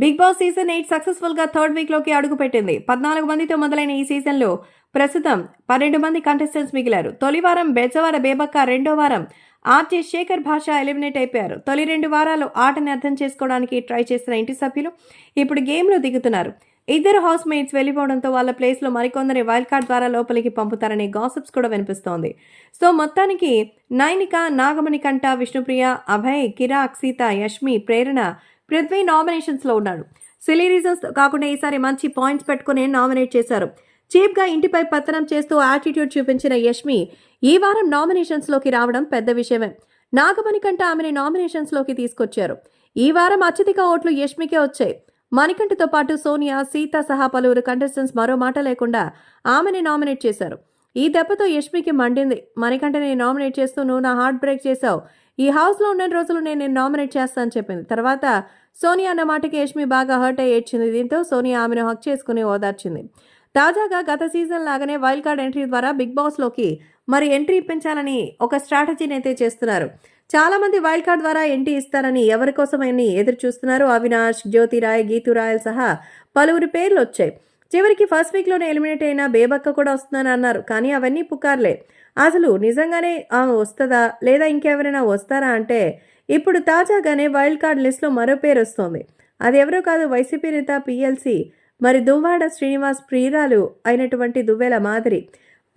Big boss season eight సక్సెస్ఫుల్గా third వీక్లోకి అడుగుపెట్టింది. పద్నాలుగు మందితో మొదలైన ఈ సీజన్లో ప్రస్తుతం పన్నెండు మంది కంటెస్టెంట్స్ మిగిలారు. తొలి వారం బెజవాడ బేబక్క రెండో వారం ఆర్జే శేఖర్ భాష ఎలిమినేట్ అయిపోయారు. తొలి రెండు వారాలు ఆటని అర్థం చేసుకోవడానికి ట్రై చేసిన ఇంటి సభ్యులు ఇప్పుడు గేమ్లో దిగుతున్నారు. ఇద్దరు హౌస్ మేట్స్ వెళ్ళిపోవడంతో వాళ్ళ ప్లేస్లో మరికొందరి వైల్డ్ కార్డ్ ద్వారా లోపలికి పంపుతారనే గాసిప్స్ కూడా వినిపిస్తోంది. సో మొత్తానికి నైనిక నాగమణి కంట విష్ణుప్రియ అభయ్ కిరాక్ సీత యష్మి ప్రేరణ పృథ్వీ నామినేషన్స్లో ఉన్నాడు సిలీ రీజన్స్ కాకుండా ఈసారి మంచి పాయింట్స్ పెట్టుకుని నామినేట్ చేశారు. చీప్గా ఇంటిపై పతనం చేస్తూ యాటిట్యూడ్ చూపించిన యష్మి ఈ వారం నామినేషన్స్లోకి రావడం పెద్ద విషయమే. నాగమణి కంట ఆమెని నామినేషన్స్లోకి తీసుకొచ్చారు. ఈ వారం అత్యధిక ఓట్లు యష్మికే వచ్చాయి. మణికంఠతో పాటు సోనియా సీత సహా పలువురు కంటెస్టెంట్స్ మరో మాట లేకుండా ఆమెని నామినేట్ చేశారు. ఈ దెబ్బతో యష్మికి మండింది. మణికంఠని నామినేట్ చేస్తూ నువ్వు నా హార్ట్ బ్రేక్ చేశావు. ఈ హౌస్లో ఉన్న రోజులు నేను నేను నామినేట్ చేస్తాను చెప్పింది. తర్వాత సోనియా అన్న మాటకి యష్మి బాగా హర్ట్ అయ్యి ఏడ్చింది. దీంతో సోనియా ఆమెను హక్ చేసుకుని ఓదార్చింది. తాజాగా గత సీజన్ లాగానే వైల్డ్ కార్డ్ ఎంట్రీ ద్వారా బిగ్ బాస్లోకి మరి ఎంట్రీ ఇప్పించాలని ఒక స్ట్రాటజీని అయితే చేస్తున్నారు. చాలా మంది వైల్డ్ కార్డ్ ద్వారా ఎంట్రీ ఇస్తారని ఎవరి కోసమని ఎదురు చూస్తున్నారు. అవినాష్ జ్యోతిరాయ్ గీతురాయ్ సహా పలువురి పేర్లు వచ్చాయి. చివరికి ఫస్ట్ వీక్లోనే ఎలిమినేట్ అయిన బేబక్క కూడా వస్తుందని అన్నారు కానీ అవన్నీ పుకార్లే. అసలు నిజంగానే ఆమె వస్తుందా? లేదా ఇంకెవరైనా వస్తారా అంటే ఇప్పుడు తాజాగానే వైల్డ్ కార్డ్ లిస్ట్లో మరో పేరు వస్తోంది. అది ఎవరో కాదు వైసీపీ నేత పిఎల్సి మరి దువ్వాడ శ్రీనివాస్ ప్రియురాలు అయినటువంటి దువ్వెల మాదిరి.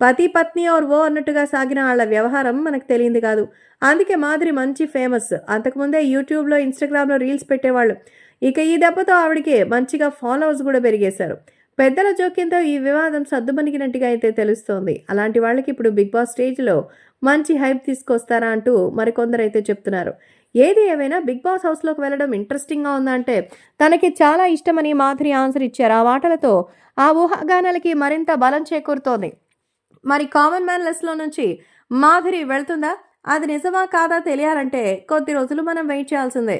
పతి పత్ని ఆర్ ఓ అన్నట్టుగా సాగిన వాళ్ళ వ్యవహారం మనకు తెలియంది కాదు. అందుకే మాదిరి మంచి ఫేమస్. అంతకుముందే యూట్యూబ్లో ఇన్స్టాగ్రామ్లో రీల్స్ పెట్టేవాళ్ళు. ఇక ఈ దెబ్బతో ఆవిడకి మంచిగా ఫాలోవర్స్ కూడా పెరిగేశారు. పెద్దల జోక్యంతో ఈ వివాదం సద్దుమణిగినట్టుగా అయితే తెలుస్తోంది. అలాంటి వాళ్ళకి ఇప్పుడు బిగ్ బాస్ స్టేజ్లో మంచి హైప్ తీసుకొస్తారా అంటూ మరికొందరు అయితే చెప్తున్నారు. ఏది ఏమైనా బిగ్ బాస్ హౌస్లోకి వెళ్ళడం ఇంట్రెస్టింగ్గా ఉందంటే తనకి చాలా ఇష్టమని మాధురి ఆన్సర్ ఇచ్చారు. ఆ మాటలతో ఆ ఊహాగానాలకి మరింత బలం చేకూరుతోంది. మరి కామన్ మ్యాన్ లెస్లో నుంచి మాధురి వెళ్తుందా? అది నిజమా కాదా తెలియాలంటే కొద్ది రోజులు మనం వెయిట్ చేయాల్సిందే.